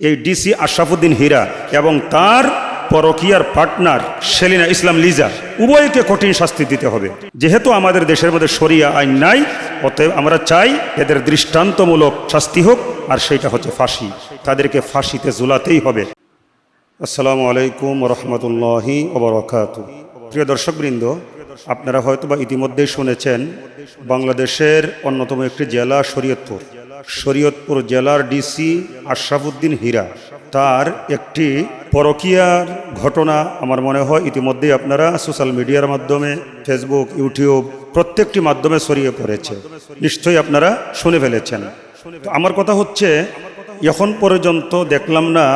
এই ডিসি আশরাফুদ্দিন হীরা এবং তার পরকিয়ার পার্টনার সেলিনা ইসলাম লিজা, উভয়কে কঠিন শাস্তি দিতে হবে। যেহেতু আমাদের দেশের মধ্যে সরিয়া আইন নাই, অতএব আমরা চাই এদের দৃষ্টান্তমূলক শাস্তি হোক, আর সেইটা হচ্ছে ফাঁসি। তাদেরকে ফাঁসিতে ঝুলাতেই হবে। আসসালামু আলাইকুম রহমতুল্লাহি ওবরাকাতু। প্রিয় দর্শকবৃন্দ, আপনারা হয়তো বা ইতিমধ্যেই শুনেছেন, বাংলাদেশের অন্যতম একটি জেলা শরীয়তপুর। শরীয়তপুর জেলার ডিসি আশরাফুদ্দিন হীরা। তার একটি পরকীয়ার ঘটনা আমার মনে হয় ইতিমধ্যেই আপনারা সোশ্যাল মিডিয়ার মাধ্যমে, ফেসবুক, ইউটিউব প্রত্যেকটি মাধ্যমে ছড়িয়ে পড়েছে। নিশ্চয়ই আপনারা শুনে ফেলেছেন। তো আমার কথা হচ্ছে, এখন পর্যন্ত দেখলাম না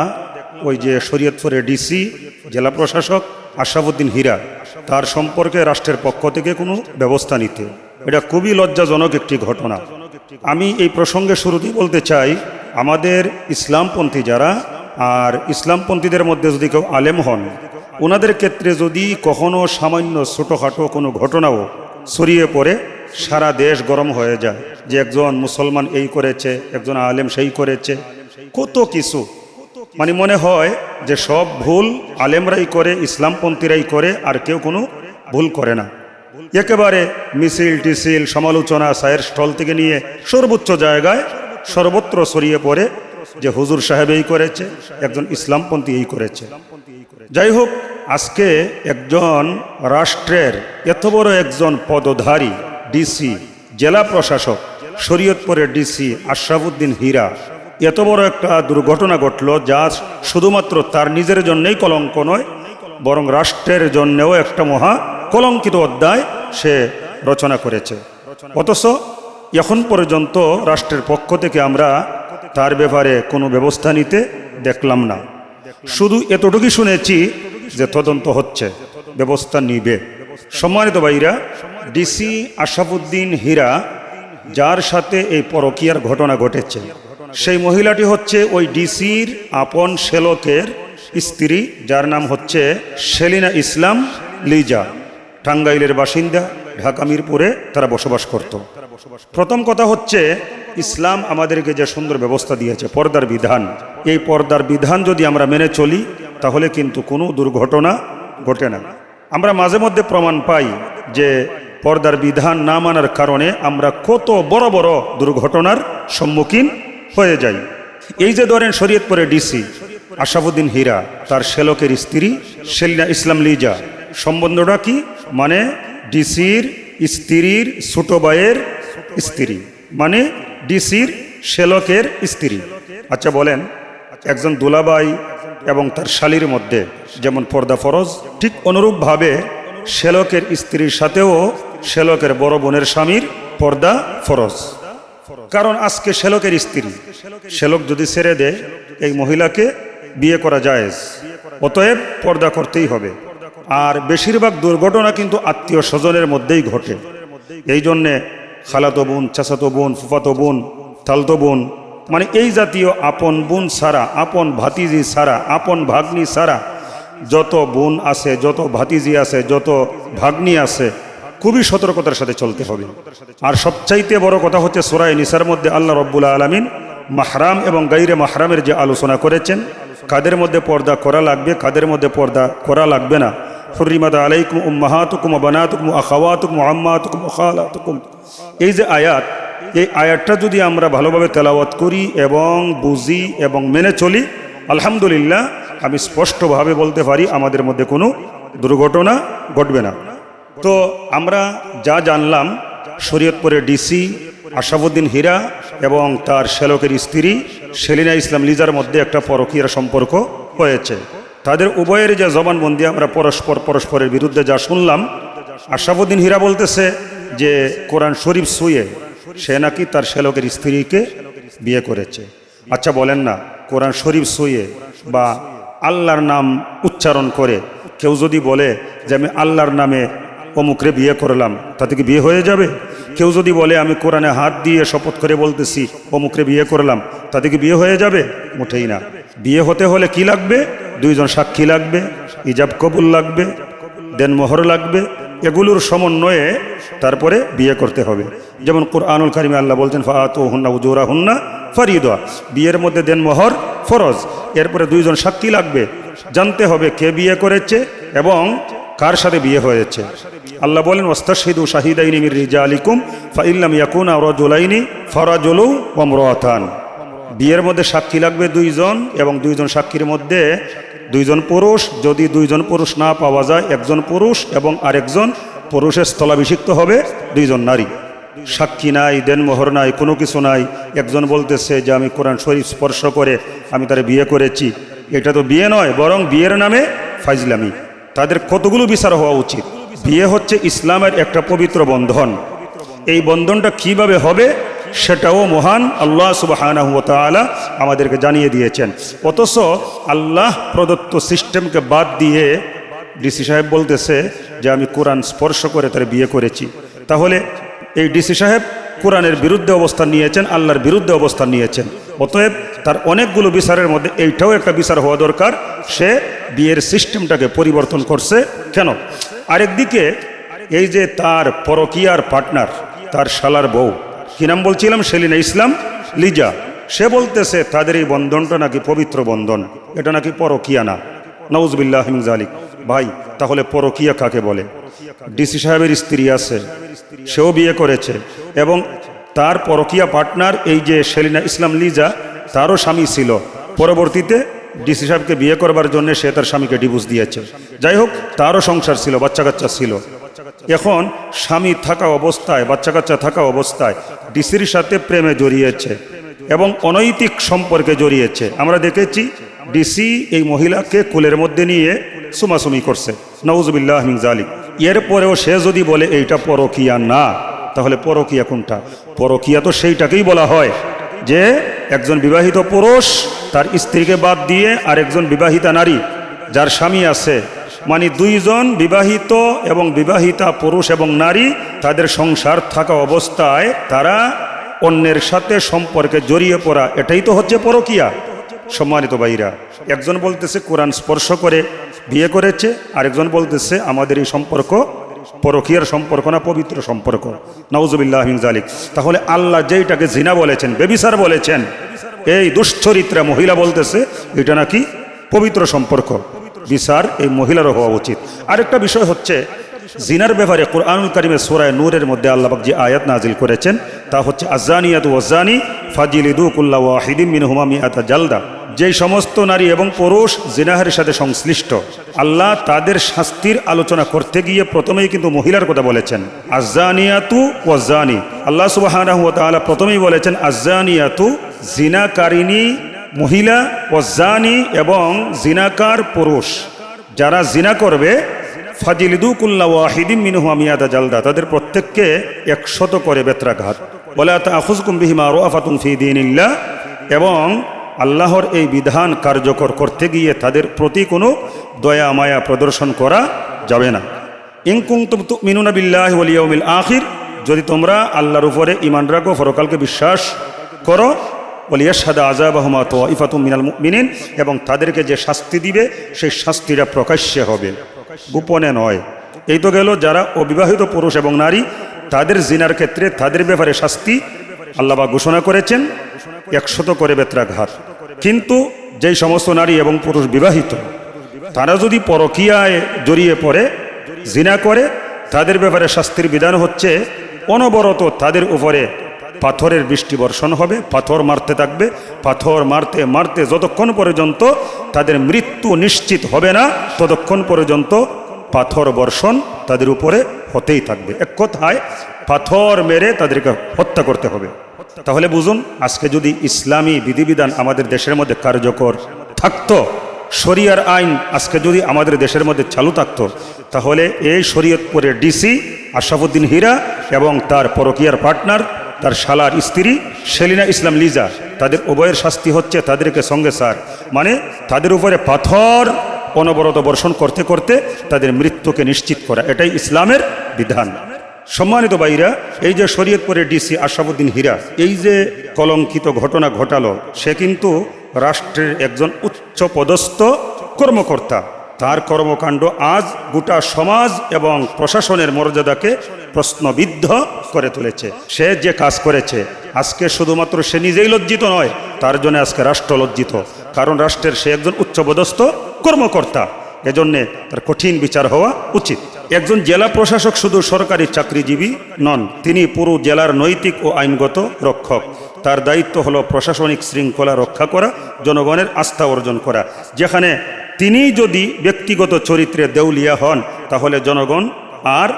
ওই যে শরীয়তপুরের ডিসি জেলা প্রশাসক আশরাফুদ্দিন হীরা তার সম্পর্কে রাষ্ট্রের পক্ষ থেকে কোনো ব্যবস্থা নিতে। এটা খুবই লজ্জাজনক একটি ঘটনা। আমি এই প্রসঙ্গে শুরুতেই বলতে চাই, আমাদের ইসলামপন্থী যারা, আর ইসলামপন্থীদের মধ্যে যদি কেউ আলেম হন, ওনাদের ক্ষেত্রে যদি কখনো সামান্য ছোটোখাটো কোনো ঘটনাও ছড়িয়ে পড়ে, সারা দেশ গরম হয়ে যায় যে একজন মুসলমান এই করেছে, একজন আলেম সেই করেছে, কত কিছু। মানে মনে হয় যে সব ভুল আলেমরাই করে, ইসলামপন্থীরাই করে, আর কেউ কোনো ভুল করে না। একেবারে মিছিল, টিসিল, সমালোচনা, সায়ের স্থল থেকে নিয়ে সর্বোচ্চ জায়গায় সর্বত্র ছড়িয়ে পড়ে যে হুজুর সাহেব এই করেছে, একজন ইসলামপন্থী এই করেছে। যাই হোক, আজকে একজন রাষ্ট্রের এত বড় একজন পদধারী, ডিসি, জেলা প্রশাসক, শরীয়তপুরের ডিসি আশরাফুদ্দিন হীরা, এত বড় একটা দুর্ঘটনা ঘটল যা শুধুমাত্র তার নিজের জন্যই কলঙ্ক নয়, বরং রাষ্ট্রের জন্যেও একটা মহা কলঙ্কিত অধ্যায় সে রচনা করেছে। অথচ এখন পর্যন্ত রাষ্ট্রের পক্ষ থেকে আমরা তার ব্যাপারে কোনো ব্যবস্থা নিতে দেখলাম না। শুধু এতটুকুই শুনেছি যে তদন্ত হচ্ছে, ব্যবস্থা নিবে। সম্মানিত ভাইরা, ডিসি আশাফুদ্দিন হীরা, যার সাথে এই পরকিয়ার ঘটনা ঘটেছে, সেই মহিলাটি হচ্ছে ওই ডিসির আপন শেলকের স্ত্রী, যার নাম হচ্ছে সেলিনা ইসলাম লিজা। টাঙ্গাইলের বাসিন্দা ঢাকা মিরপুরে তারা বসবাস করত। প্রথম কথা হচ্ছে, ইসলাম আমাদেরকে যে সুন্দর ব্যবস্থা দিয়েছে, পর্দার বিধান। এই পর্দার বিধান যদি আমরা মেনে চলি, তাহলে কিন্তু কোনো দুর্ঘটনা ঘটে না। আমরা মাঝে মধ্যে প্রমাণ পাই যে পর্দার বিধান না মানার কারণে আমরা কত বড় বড় দুর্ঘটনার সম্মুখীন হয়ে যাই। এই যে ধরেন শরীয়তপুরে ডিসি, আশাফুদ্দিন হীরা, তার শেলকের স্ত্রী সেলিনা ইসলাম লিজা সম্বন্ধটা কি? মানে ডিসির স্ত্রীর ছোট ভাইয়ের স্ত্রী। মানে ডিসির শেলকের স্ত্রী। আচ্ছা বলেন, একজন দুলাবাই এবং তার শালির মধ্যে যেমন পর্দা ফরজ, ঠিক অনুরূপভাবে শেলকের স্ত্রীর সাথেও শেলকের বড় বোনের স্বামীর পর্দা ফরজ। কারণ আজকে শেলকের স্ত্রী, শেলক যদি ছেড়ে দেয়, এই মহিলাকে বিয়ে করা যায় অতএব পর্দা করতেই হবে। আর বেশিরভাগ দুর্ঘটনা কিন্তু আত্মীয় স্বজনের মধ্যেই ঘটে। এই জন্যে খালাতো বোন, চাচাতো বোন, ফুফাতো বোন, তালতো বোন মানে এই জাতীয় আপন বোন সারা আপন ভাতিজি সারা আপন ভাগ্নি সারা যত বোন আছে, যত ভাতিজি আছে, যত ভাগ্নি আছে, খুবই সতর্কতার সাথে চলতে হবে। আর সবচাইতে বড় কথা হচ্ছে সোরাই নিসার মধ্যে আল্লাহ রব্বুল্লা আলমিন মাহরাম এবং গাইরে মাহরামের যে আলোচনা করেছেন, কাদের মধ্যে পর্দা করা লাগবে, কাদের মধ্যে পর্দা করা লাগবে না হরিমাদ আলাইকুম উম্মাহাতুকুম বানাতুকুম আখাওয়াতুকুম আম্মাতুকুম খালাতুকুম এই যে আয়াত, এই আয়াতটা যদি আমরা ভালোভাবে তেলাওয়াত করি এবং বুঝি এবং মেনে চলি, আলহামদুলিল্লাহ, আমি স্পষ্টভাবে বলতে পারি আমাদের মধ্যে কোনো দুর্ঘটনা ঘটবে না। তো আমরা যা জানলাম, শরীয়তপুরের ডিসি আশাফুদ্দিন হীরা এবং তার শেলকের স্ত্রী সেলিনা ইসলাম লিজার মধ্যে একটা পরকীয়ার সম্পর্ক হয়েছে। তাদের উভয়ের যে জবানবন্দি আমরা পরস্পর পরস্পরের বিরুদ্ধে যা শুনলাম আশাফুদ্দিন হীরা বলতেছে যে কোরআন শরীফ শুয়ে সে নাকি তার শেলকের স্ত্রীকে বিয়ে করেছে। আচ্ছা বলেন না, কোরআন শরীফ শুয়ে বা আল্লাহর নাম উচ্চারণ করে কেউ যদি বলে যে আমি আল্লাহর নামে অমুকরে বিয়ে করলাম, তাতে কি বিয়ে হয়ে যাবে? কেউ যদি বলে আমি কোরআনে হাত দিয়ে শপথ করে বলতেছি অমুকরে বিয়ে করলাম, তাতে কি বিয়ে হয়ে যাবে? মোটেই না। বিয়ে হতে হলে কি লাগবে? দুইজন সাক্ষী লাগবে, ইজাব কবুল লাগবে, দেন মোহর লাগবে, এগুলোর সমন্বয়ে তারপরে বিয়ে করতে হবে। যেমন কোরআনুল কারিমে আল্লাহ বলছেন ও হুন্না উজোরা হুন্না ফরিদা। বিয়ের মধ্যে দেন মোহর, ফরজ। এরপরে দুইজন সাক্ষী লাগবে, জানতে হবে কে বিয়ে করেছে এবং কার সাথে বিয়ে হয়েছে। আল্লাহ বলেন ওস্তাশহিদু শাহিদাইনি মির রিজা আলিকুম ফাইল্লাম ইয়াকুনা রজুলাইনি ফরাজুলু ওমরাতান বিয়ের মধ্যে সাক্ষী লাগবে দুইজন এবং দুইজন সাক্ষীর মধ্যে দুইজন পুরুষ। যদি দুইজন পুরুষ না পাওয়া যায়, একজন পুরুষ এবং আরেকজন পুরুষের স্থলাভিষিক্ত হবে, দুইজন নারী। সাক্ষী নাই দেনমোহর নাই, কোনো কিছু নাই। একজন বলতেছে যে, আমি কোরআন শরীফ স্পর্শ করে আমি তার বিয়ে করেছি। এটা তো বিয়ে নয়, বরং বিয়ের নামে ফাইজলামি তাদের কতগুলো বিচার হওয়া উচিত? বিয়ে হচ্ছে ইসলামের একটা পবিত্র বন্ধন। এই বন্ধনটা কীভাবে হবে? সেটাও মহান আল্লাহ সুবাহানাহু তাআলা আমাদেরকে জানিয়ে দিয়েছেন। অথচ আল্লাহ প্রদত্ত সিস্টেমকে বাদ দিয়ে ডিসি সাহেব বলতেছে যে আমি কোরআন স্পর্শ করে তার বিয়ে করেছি। তাহলে এই ডিসি সাহেব কোরআনের বিরুদ্ধে অবস্থান নিয়েছেন, আল্লাহর বিরুদ্ধে অবস্থান নিয়েছেন। অতএব তার অনেকগুলো বিচারের মধ্যে এইটাও একটা বিচার হওয়া দরকার, সে বিয়ের সিস্টেমটাকে পরিবর্তন করছে কেন? আরেকদিকে এই যে তার পরকিয়ার পার্টনার, তার শালার বউ কি নাম বলছিলাম? সেলিনা ইসলাম, লিজা। সে বলতেছে, তাদের এই বন্ধনটা নাকি পবিত্র বন্ধন? এটা নাকি পরকিয়া না? নওজবিল্লাহ জালিক ভাই, তাহলে পরকিয়া কাকে বলে? ডিসি সাহেবের স্ত্রী আছে, সেও বিয়ে করেছে এবং তার পরকিয়া পার্টনার এই যে সেলিনা ইসলাম, লিজা, তারও স্বামী ছিল। পরবর্তীতে ডিসি সাহেবকে বিয়ে করবার জন্য সে তার স্বামীকে ডিভোর্স দিয়েছে। যাই হোক, তারও সংসার ছিল বাচ্চা কাচ্চা ছিল। এখন স্বামী থাকা অবস্থায় বাচ্চা কাচ্চা থাকা অবস্থায় ডিসির সাথে প্রেমে জড়িয়েছে এবং অনৈতিক সম্পর্কে জড়িয়েছে। আমরা দেখেছি ডিসি এই মহিলাকে কুলের মধ্যে নিয়ে সুমাসুমি করছে। নওজবিল্লাহ জালিক এরপরেও সে যদি বলে, এইটা পরকিয়া না, তাহলে পরকিয়া কোনটা? পরকিয়া তো সেইটাকেই বলা হয় যে একজন বিবাহিত পুরুষ তার স্ত্রীকে বাদ দিয়ে আর একজন বিবাহিতা নারী, যার স্বামী আছে মানে দুইজন বিবাহিত এবং বিবাহিতা পুরুষ এবং নারী, তাদের সংসার থাকা অবস্থায় তারা অন্যের সাথে সম্পর্কে জড়িয়ে পড়া, এটাই তো হচ্ছে পরকিয়া। সম্মানিত ভাইরা, একজন বলতেছে কোরআন স্পর্শ করে, বিয়ে করেছে, আরেকজন বলতেছে আমাদের এই সম্পর্ক পরকিয়ার সম্পর্ক না পবিত্র সম্পর্ক। নওজবিল্লাহ জালিক তাহলে আল্লাহ যেইটাকে জিনা বলেছেন বেবিসার বলেছেন, এই দুশ্চরিত্রা মহিলা বলতেছে, এটা নাকি পবিত্র সম্পর্ক। বিচার এই মহিলারও হওয়া উচিত। আরেকটা বিষয় হচ্ছে, জিনার ব্যাপারে কোরআনুল করিমের সোরায় নূরের মধ্যে আল্লাহবাক যে আয়াত নাজিল করেছেন, তা হচ্ছে আজানিয়াত ওয়াজানি ফাজিলিদু কুল্লা ওয়াহিদিম মিন হুমামি জালদা। যেই সমস্ত নারী এবং পুরুষ জিনাহের সাথে সংশ্লিষ্ট, আল্লাহ তাদের শাস্তির আলোচনা করতে গিয়ে প্রথমেই কিন্তু মহিলার কথা বলেছেন। আজানিয়াতু ওয়াজানি আল্লাহ ওয়া প্রথমেই বলেছেন আজানিয়াতু জিনাকারিনী মহিলা ওয়াজানি এবং জিনাকার পুরুষ। যারা জিনা করবে ফাজিলিদুকুল্লা ওয়াহিদিম মিনহু আমিয়াদা জালদা, তাদের প্রত্যেককে একশত করে বেত্রাঘাত। বলে তা আখুজকুম বিহিমা রোয়াফাতুন ফি দিনিল্লাহ, এবং আল্লাহর এই বিধান কার্যকর করতে গিয়ে তাদের প্রতি কোনো দয়া, মায়া প্রদর্শন করা যাবে না। ইংকুং মিনুনা বিল্লাহ ওলিয়াউমিল আখির, যদি তোমরা আল্লাহর উপরে ইমান রাখো ফরকালকে বিশ্বাস করো ওলিয়াসাদা আজাব আহমদ ইফাতুম মিনাল মিনিন এবং তাদেরকে যে শাস্তি দিবে, সেই শাস্তিটা প্রকাশ্যে হবে। গোপনে নয়। এই তো গেল, যারা অবিবাহিত পুরুষ এবং নারী, তাদের জিনার ক্ষেত্রে তাদের ব্যাপারে শাস্তি আল্লাবা ঘোষণা করেছেন, একশত করে বেত্রাঘাত। কিন্তু যেই সমস্ত নারী এবং পুরুষ বিবাহিত, তারা যদি পরকিয়ায় জড়িয়ে পড়ে, জিনা করে, তাদের ব্যাপারে শাস্তির বিধান হচ্ছে, অনবরত তাদের উপরে পাথরের বৃষ্টি বর্ষণ হবে, পাথর মারতে থাকবে, পাথর মারতে মারতে যতক্ষণ পর্যন্ত তাদের মৃত্যু নিশ্চিত হবে না, ততক্ষণ পর্যন্ত পাথর বর্ষণ তাদের উপরে হতেই থাকবে। এক কথায়, পাথর মেরে তাদেরকে হত্যা করতে হবে। তাহলে বুঝুন, আজকে যদি ইসলামী বিধিবিধান আমাদের দেশের মধ্যে কার্যকর থাকতো, শরিয়ার আইন আজকে যদি আমাদের দেশের মধ্যে চালু থাকতো, তাহলে এই শরীয়তপুরের ডিসি আশরাফুদ্দিন হীরা এবং তার পরকিয়ার পার্টনার তার শালার স্ত্রী সেলিনা ইসলাম লিজা। তাদের উভয়ের শাস্তি হচ্ছে তাদেরকে সঙ্গে সার। মানে তাদের উপরে পাথর অনবরত বর্ষণ করতে করতে তাদের মৃত্যুকে নিশ্চিত করা। এটাই ইসলামের বিধান। সম্মানিত বাইরা এই যে শরীয়তপুরের ডিসি আশরাফুদ্দিন হীরা, এই যে কলঙ্কিত ঘটনা ঘটালো, সে কিন্তু রাষ্ট্রের একজন উচ্চ পদস্থ কর্মকর্তা। তার কর্মকাণ্ড আজ গোটা সমাজ এবং প্রশাসনের মর্যাদাকে প্রশ্নবিদ্ধ করে তুলেছে। সে যে কাজ করেছে, আজকে শুধুমাত্র সে নিজেই লজ্জিত নয়, তার জন্য আজকে রাষ্ট্র লজ্জিত। কারণ রাষ্ট্রের সে একজন উচ্চপদস্থ কর্মকর্তা। এজন্যে তার কঠিন বিচার হওয়া উচিত। একজন জেলা প্রশাসক শুধু সরকারি চাকরিজীবী নন, তিনি পুরো জেলার নৈতিক ও আইনগত রক্ষক। তার দায়িত্ব হল প্রশাসনিক শৃঙ্খলা রক্ষা করা, জনগণের আস্থা অর্জন করা। যেখানে তিনি যদি ব্যক্তিগত চরিত্রে দেউলিয়া হন, তাহলে জনগণ আর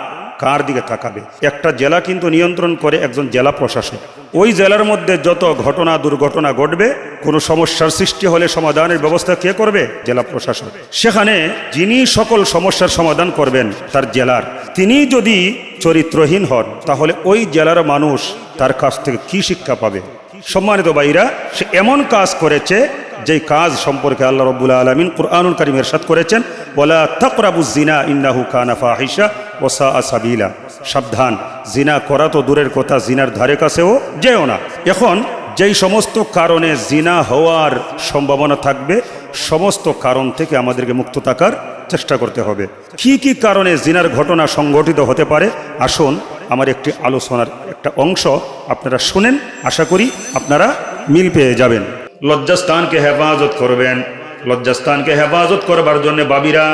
কার দিকে তাকাবে? একটা জেলা কিন্তু নিয়ন্ত্রণ করে একজন জেলা প্রশাসক ওই জেলার মধ্যে যত ঘটনা, দুর্ঘটনা ঘটবে, কোনো সমস্যার সৃষ্টি হলে সমাধানের ব্যবস্থা কে করবে? জেলা প্রশাসক সেখানে যিনি সকল সমস্যার সমাধান করবেন, তার জেলার। তিনি যদি চরিত্রহীন হন, তাহলে ওই জেলার মানুষ তার কাছ থেকে কি শিক্ষা পাবে? সম্মানিত ভাইরা, সে এমন কাজ করেছে, যেই কাজ সম্পর্কে আল্লাহ রব্বুল আলমিন কুরআনুল করিম এরশাদ করেছেন ওলা তকরাবু জিনা ইন্নাহু কানা ফাহিশা। ওসা আসাবিলা সাবধান, জিনা করা তো দূরের কথা, জিনার ধারে কাছেও যেও না। এখন যেই সমস্ত কারণে জিনা হওয়ার সম্ভাবনা থাকবে, সমস্ত কারণ থেকে আমাদেরকে মুক্ত থাকার চেষ্টা করতে হবে। কি কি কারণে জিনার ঘটনা সংঘটিত হতে পারে? আসুন, আমার একটি আলোচনার একটা অংশ আপনারা শুনেন, আশা করি আপনারা মিল পেয়ে যাবেন। লজ্জাস্থানকে হেফাজত করবেন। লজ্জাস্থানকে হেফাজত করবার জন্য বাবিরা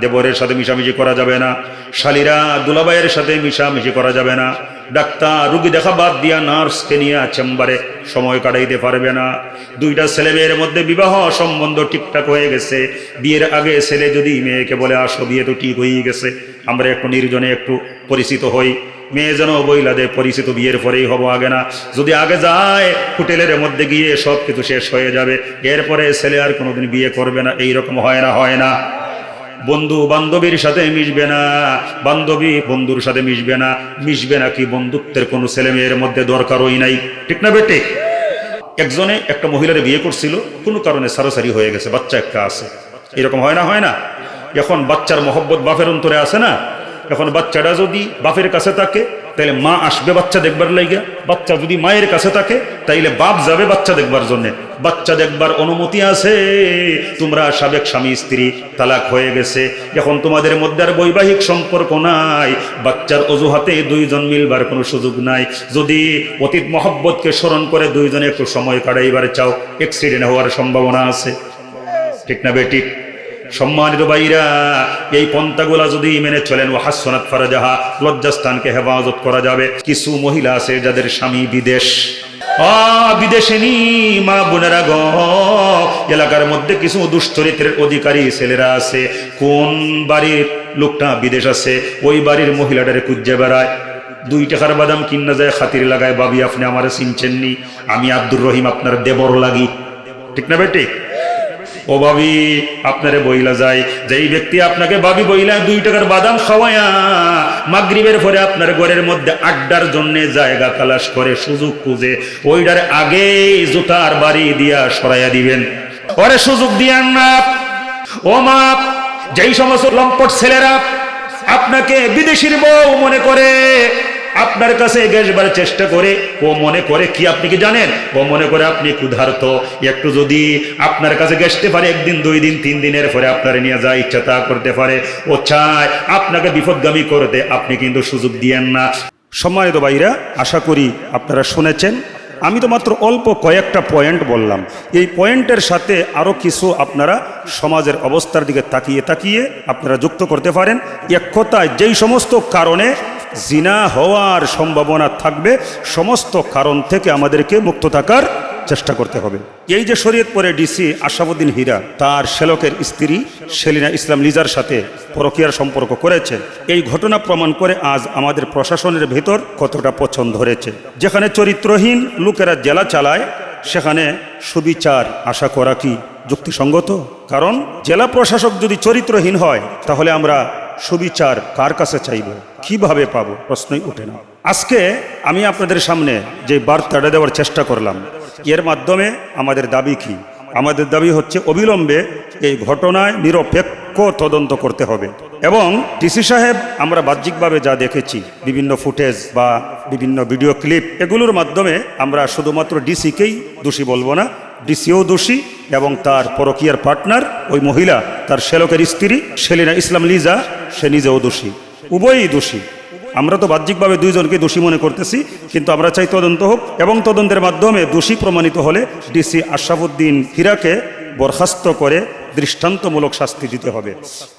দেবরের সাথে মিশামিশি করা যাবে না। শালিরা দুলাবাইয়ের সাথে মিশামিশি করা যাবে না। ডাক্তার, রুগী দেখা বাদ দিয়া নার্সকে নিয়ে চেম্বারে সময় কাটাইতে পারবে না। দুইটা ছেলে মেয়ের মধ্যে বিবাহ সম্বন্ধ ঠিকঠাক হয়ে গেছে। বিয়ের আগে ছেলে যদি মেয়েকে বলে, আসো, বিয়ে তো ঠিক হয়ে গেছে। আমরা একটু নির্জনে একটু পরিচিত হই। মেয়ে যেন বইলাদে পরিচিত বিয়ের পরেই হব আগে না। যদি আগে যায়, হোটেলের মধ্যে গিয়ে সব কিছু শেষ হয়ে যাবে। এরপরে ছেলে আর কোনোদিন বিয়ে করবে না। এই রকম হয় না হয় না। বন্ধু বান্ধবীর সাথে মিশবে না। বান্ধবী বন্ধুর সাথে মিশবে না। মিশবে না কি বন্ধুত্বের কোনো ছেলে মেয়ের মধ্যে দরকারই নাই। ঠিক না বেটে? একজনে একটা মহিলার বিয়ে করছিল, কোনো কারণে সারাসারি হয়ে গেছে, বাচ্চা একটা আছে। এরকম হয় না হয় না? এখন বাচ্চার মহব্বত বাফের অন্তরে আছে না? এখন বাচ্চাটা যদি বাপের কাছে থাকে, তাইলে মা আসবে বাচ্চা দেখবার লাইগা। বাচ্চা যদি মায়ের কাছে থাকে, তাইলে বাপ যাবে বাচ্চা দেখবার জন্য। বাচ্চা দেখবার অনুমতি আছে, তোমরা সাবেক স্বামী, স্ত্রী তালাক হয়ে গেছে। এখন তোমাদের মধ্যে আর বৈবাহিক সম্পর্ক নাই, বাচ্চার অজুহাতে দুইজন মিলবার কোনো সুযোগ নাই। যদি অতীত মহব্বতকে স্মরণ করে দুইজনে একটু সময় কাটাইবার চাও অ্যাক্সিডেন্ট হওয়ার সম্ভাবনা আছে। ঠিক না বেটিক সম্মানিত ভাইরা, এই পন্থাগুলা যদি মেনে চলেন ও হাসনাত ফারাজাহা, লজ্জাস্থানকে হেফাজত করা যাবে। কিছু মহিলা আছে যাদের স্বামী বিদেশ। মা বোনেরা গ, এলাকার মধ্যে কিছু দুশ্চরিত্রের অধিকারী ছেলেরা আছে। কোন বাড়ির লোকটা বিদেশ আছে, ওই বাড়ির মহিলাটারে কুজ্জে বেড়ায়। দুই টাকার বাদাম কিনা যায়, খাতির লাগায় বাবি আপনি আমার চিনছেননি আমি আব্দুর রহিম, আপনার দেবর লাগি। ঠিক না বেটি? ও ভাবি আপনারে বইলা যায় যেই ব্যক্তি আপনাকে ভাবি বইলা দুই টাকার বাদাম খাওয়ায়া মাগরিবের পরে আপনার ঘরের মধ্যে আড্ডার জন্য জায়গা তালাশ করে, সুযোগ খুঁজে ওইটার আগে জুতার বাড়ি দিয়া সরাইয়া দিবেন। ওরে সুযোগ দিয়ান না। ও মা, যেই সমস্ত লম্পট ছেলেরা আপনাকে বিদেশির বউ মনে করে আপনার কাছে গেসবার চেষ্টা করে, ও মনে করে কি আপনি কি জানেন? ও মনে করে আপনি ক্ষুধার্ত। একটু যদি আপনার কাছে গেসতে পারে একদিন, দুই দিন, তিন দিনের পরে আপনার নিয়ে যা ইচ্ছা তা করতে পারে। ও চায় আপনাকে বিপদগামী করতে, আপনি কিন্তু সুযোগ দিয়েন না। সম্মানিত ভাইরা, আশা করি আপনারা শুনেছেন। আমি তো মাত্র অল্প কয়েকটা পয়েন্ট বললাম। এই পয়েন্টের সাথে আরও কিছু আপনারা সমাজের অবস্থার দিকে তাকিয়ে তাকিয়ে আপনারা যুক্ত করতে পারেন। এক কথায় যেই সমস্ত কারণে জিনা হওয়ার সম্ভাবনা থাকবে, সমস্ত কারণ থেকে আমাদেরকে মুক্ত থাকার চেষ্টা করতে হবে। এই যে শরীয়তপুরে ডিসি আশাবুদ্দিন হীরা, তার শ্যালকের স্ত্রী সেলিনা ইসলাম লিজার সাথে পরকীয়ার সম্পর্ক করেছে। এই ঘটনা প্রমাণ করে আজ আমাদের প্রশাসনের ভেতর কতটা পছন্দ ধরেছে যেখানে চরিত্রহীন লোকেরা জেলা চালায়, সেখানে সুবিচার আশা করা কি যুক্তিসঙ্গত? কারণ জেলা প্রশাসক যদি চরিত্রহীন হয়, তাহলে আমরা সুবিচার কার কাছে চাইব? কীভাবে পাবো? প্রশ্নই ওঠে না। আজকে আমি আপনাদের সামনে যে বার্তাটা দেওয়ার চেষ্টা করলাম, এর মাধ্যমে আমাদের দাবি কি? আমাদের দাবি হচ্ছে অবিলম্বে এই ঘটনায় নিরপেক্ষ তদন্ত করতে হবে। এবং ডিসি সাহেব, আমরা বাহ্যিকভাবে যা দেখেছি, বিভিন্ন ফুটেজ বা বিভিন্ন ভিডিও ক্লিপ, এগুলোর মাধ্যমে আমরা শুধুমাত্র ডিসিকেই দোষী বলব না, ডিসিও দোষী এবং তার পরকীয়ার পার্টনার, ওই মহিলা, তার শ্যালকের স্ত্রী, সেলিনা ইসলাম লিজা, সে নিজেও দোষী। উভয়ই দোষী। আমরা তো বাহ্যিকভাবে দুইজনকে দোষী মনে করতেছি, কিন্তু আমরা চাই তদন্ত হোক এবং তদন্তের মাধ্যমে দোষী প্রমাণিত হলে ডিসি আশরাফুদ্দিন হীরাকে বরখাস্ত করে দৃষ্টান্তমূলক শাস্তি দিতে হবে।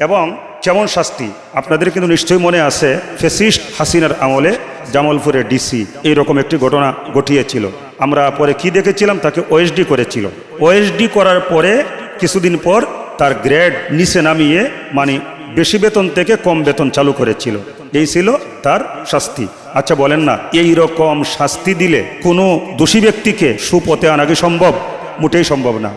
এবং কেমন শাস্তি, আপনাদের কিন্তু নিশ্চয়ই মনে আছে, ফেসিস্ট হাসিনার আমলে জামালপুরের ডিসি এইরকম একটি ঘটনা ঘটিয়েছিল। আমরা পরে কি দেখেছিলাম? তাকে ওএসডি করেছিল। ওএসডি করার পরে কিছুদিন পর তার গ্রেড নিচে নামিয়ে মানে বেশি বেতন থেকে কম বেতন চালু করেছিল। এই ছিল তার শাস্তি। আচ্ছা বলেন না, এই রকম শাস্তি দিলে কোনো দোষী ব্যক্তিকে সুপথে আনা কি সম্ভব? মোটেই সম্ভব না।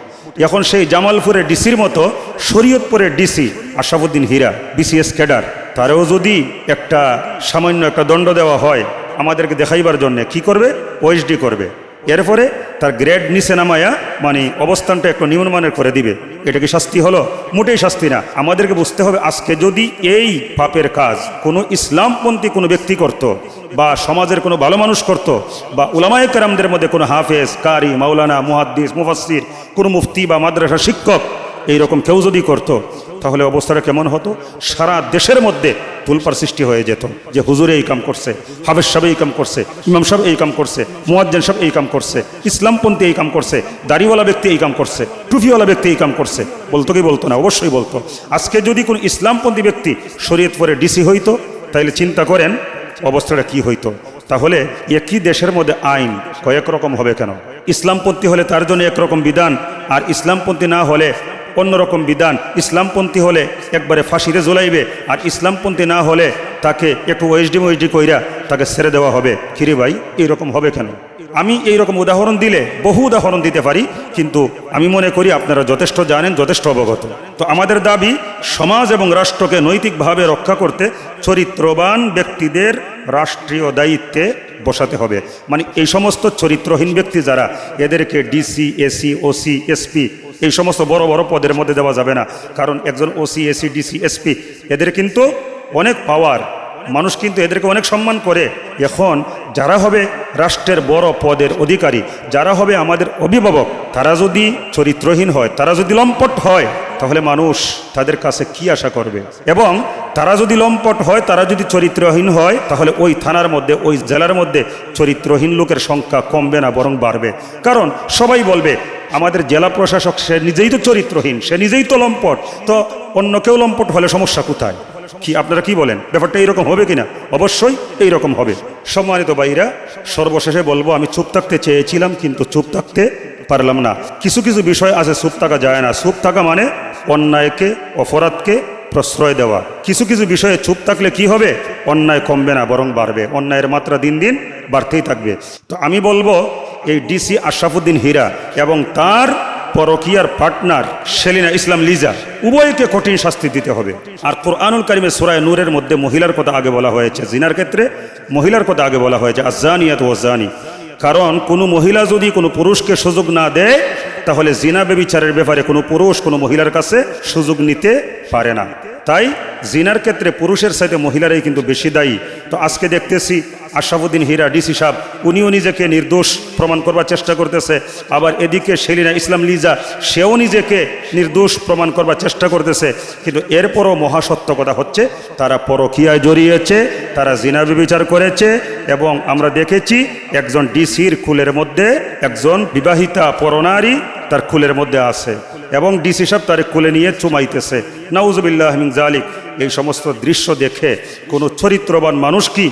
এখন সেই জামালপুরের ডিসির মতো শরীয়তপুরের DC Ashrafuddin Hira, BCS cadre, তারও যদি একটা সামান্য একটা দণ্ড দেওয়া হয় আমাদেরকে দেখাইবার জন্য, কি করবে? ওএসডি করবে। এরপরে তার গ্রেড নিচে নামায়া মানে অবস্থানটা একটু নিম্নমানের করে দিবে। এটা কি শাস্তি হলো? মোটেই শাস্তি না। আমাদেরকে বুঝতে হবে, আজকে যদি এই পাপের কাজ কোনো ইসলামপন্থী কোনো ব্যক্তি করত বা সমাজের কোনো ভালো মানুষ করত বা উলামায়ে কেরামদের মধ্যে কোনো হাফেজ, কারি, মাওলানা, মুহাদ্দিস মুফাসির কোনো মুফতি বা মাদ্রাসা শিক্ষক এইরকম কেউ যদি করত তাহলে অবস্থাটা কেমন হতো? সারা দেশের মধ্যে তুলপার সৃষ্টি হয়ে যেত যে হুজুরে এই কাম করছে, হাফেজ সাহেব এই কাম করছে, ইমাম সাহেব এই কাম করছে, মুয়াজ্জেন সাহেব এই কাম করছে, ইসলামপন্থী এই কাম করছে, দাড়িওয়ালা ব্যক্তি এই কাম করছে টুফিওয়ালা ব্যক্তি এই কাম করছে। বলতো কি বলতো না? অবশ্যই বলতো। আজকে যদি কোনো ইসলামপন্থী ব্যক্তি শরীয়ত পরে ডিসি হইতো তাহলে চিন্তা করেন অবস্থাটা কি হইতো। তাহলে একই দেশের মধ্যে আইন কয়েক রকম হবে কেন? ইসলামপন্থী হলে তার জন্য একরকম বিধান, আর ইসলামপন্থী না হলে অন্যরকম বিধান। ইসলামপন্থী হলে একবারে ফাঁসিতে জ্বলাইবে আর ইসলামপন্থী না হলে তাকে একটু ওয়েসডি ওয়েসডি কইরা তাকে ছেড়ে দেওয়া হবে। কিরে ভাই, এইরকম হবে কেন? আমি এই রকম উদাহরণ দিলে বহু উদাহরণ দিতে পারি, কিন্তু আমি মনে করি আপনারা যথেষ্ট জানেন, যথেষ্ট অবগত। তো আমাদের দাবি, সমাজ এবং রাষ্ট্রকে নৈতিকভাবে রক্ষা করতে চরিত্রবান ব্যক্তিদের রাষ্ট্রীয় দায়িত্বে বসাতে হবে। মানে এই সমস্ত চরিত্রহীন ব্যক্তি যারা, এদেরকে ডিসি, এসি, ওসি, এসপি এই সমস্ত বড় বড় পদের মধ্যে দেওয়া যাবে না। কারণ একজন ওসি এসি ডিসি এসপি এদের কিন্তু অনেক পাওয়ার মানুষ কিন্তু এদেরকে অনেক সম্মান করে। এখন যারা হবে রাষ্ট্রের বড় পদের অধিকারী, যারা হবে আমাদের অভিভাবক, তারা যদি চরিত্রহীন হয়, তারা যদি লম্পট হয় তাহলে মানুষ তাদের কাছে কি আশা করবে? এবং তারা যদি লম্পট হয়, তারা যদি চরিত্রহীন হয়, তাহলে ওই থানার মধ্যে, ওই জেলার মধ্যে চরিত্রহীন লোকের সংখ্যা কমবে না, বরং বাড়বে। কারণ সবাই বলবে, আমাদের জেলা প্রশাসক, সে নিজেই তো চরিত্রহীন, সে নিজেই তো লম্পট। তো অন্য কেউ লম্পট হলে সমস্যা কোথায়? কি, আপনারা কি বলেন? ব্যাপারটা এইরকম হবে কিনা? অবশ্যই এইরকম হবে। সম্মানিত ভাইরা, সর্বশেষে বলব, আমি চুপ থাকতে চেয়েছিলাম, কিন্তু চুপ থাকতে পারলাম না। কিছু কিছু বিষয় আছে চুপ থাকা যায় না। চুপ থাকা মানে অন্যায়কে, অপরাধকে প্রশ্রয় দেওয়া। কিছু কিছু বিষয়ে চুপ থাকলে কি হবে? অন্যায় কমবে না, বরং বাড়বে। অন্যায়ের মাত্রা দিন দিন বাড়তেই থাকবে। তো আমি বলব, এই ডিসি আশরাফুদ্দিন হীরা এবং তার পরকিয়ার পার্টনার সেলিনা ইসলাম লিজা, উভয়কে কঠিন শাস্তি দিতে হবে। আর কোরআনুল কারিমে সুরায় নূরের মধ্যে মহিলার কথা আগে বলা হয়েছে। জিনার ক্ষেত্রে মহিলার কথা আগে বলা হয়েছে। আজানিয়াত ওজানি কারণ কোনো মহিলা যদি কোনো পুরুষকে সুযোগ না দেয়, তাহলে জিনা বেবিচারের ব্যাপারে কোনো পুরুষ, কোনো মহিলার কাছে সুযোগ নিতে পারে না। তাই জিনার ক্ষেত্রে পুরুষের সাথে মহিলারাই কিন্তু বেশি দায়ী। তো আজকে দেখতেছি আশরাফুদ্দিন হীরা, ডিসি সাহেব, উনিও নিজেকে নির্দোষ প্রমাণ করবার চেষ্টা করতেছে। আবার এদিকে সেলিনা ইসলাম লিজা, সেও নিজেকে নির্দোষ প্রমাণ করবার চেষ্টা করতেছে। কিন্তু এরপরও মহাসত্য কথা হচ্ছে, তারা পরকিয়ায় জড়িয়েছে, তারা জিনা বিচার করেছে এবং আমরা দেখেছি একজন ডিসির কুলের মধ্যে একজন বিবাহিতা পরনারী তার কুলের মধ্যে আছে এবং ডিসি সাহেব তার কুলে নিয়ে চুমাইতেছে। নাউজবিল্লাহমিন জালিক এই সমস্ত দৃশ্য দেখে কোনো চরিত্রবান মানুষ কি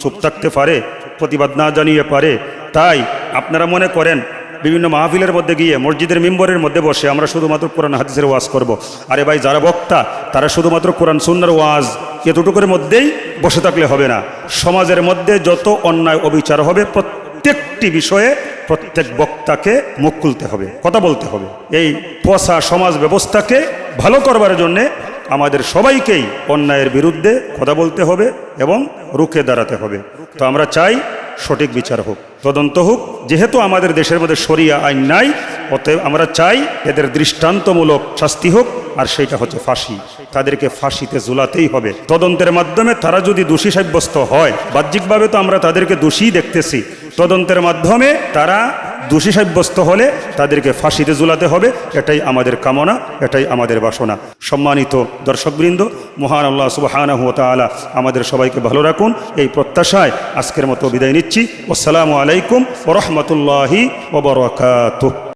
চুপ থাকতে পারে, প্রতিবাদ না জানিয়ে পারে। তাই আপনারা মনে করেন, বিভিন্ন মাহফিলের মধ্যে গিয়ে, মসজিদের মেম্বরের মধ্যে বসে আমরা শুধুমাত্র কোরআন হাদিসের ওয়াজ করব। আরে ভাই, যারা বক্তা, তারা শুধুমাত্র কোরআন সুন্নার ওয়াজ এতটুকুর মধ্যেই বসে থাকলে হবে না। সমাজের মধ্যে যত অন্যায় অবিচার হবে, প্রত্যেকটি বিষয়ে প্রত্যেক বক্তাকে মুখ খুলতে হবে, কথা বলতে হবে। এই পচা সমাজ ব্যবস্থাকে ভালো করবার জন্যে আমাদের সবাইকেই অন্যায়ের বিরুদ্ধে কথা বলতে হবে এবং রুখে দাঁড়াতে হবে। তো আমরা চাই সঠিক বিচার হোক, তদন্ত হোক। যেহেতু আমাদের দেশের মধ্যে সরিয়া আইন নাই, অতএব আমরা চাই এদের দৃষ্টান্তমূলক শাস্তি হোক। আর সেইটা হচ্ছে ফাঁসি। তাদেরকে ফাঁসিতে ঝুলাতেই হবে। তদন্তের মাধ্যমে তারা যদি দোষী সাব্যস্ত হয়, বাহ্যিকভাবে তো আমরা তাদেরকে দোষী দেখতেছি। তদন্তের মাধ্যমে তারা দোষী সাব্যস্ত হলে তাদেরকে ফাঁসিতে ঝুলাতে হবে। এটাই আমাদের কামনা, এটাই আমাদের বাসনা। সম্মানিত দর্শকবৃন্দ, মহান আল্লাহ সুবাহানাহু তাআলা আমাদের সবাইকে ভালো রাখুন। এই প্রত্যাশায় আজকের মতো বিদায় নিচ্ছি। আসসালামু আলাইকুম ওরহমতুল্লাহি ওবরাকাতুহ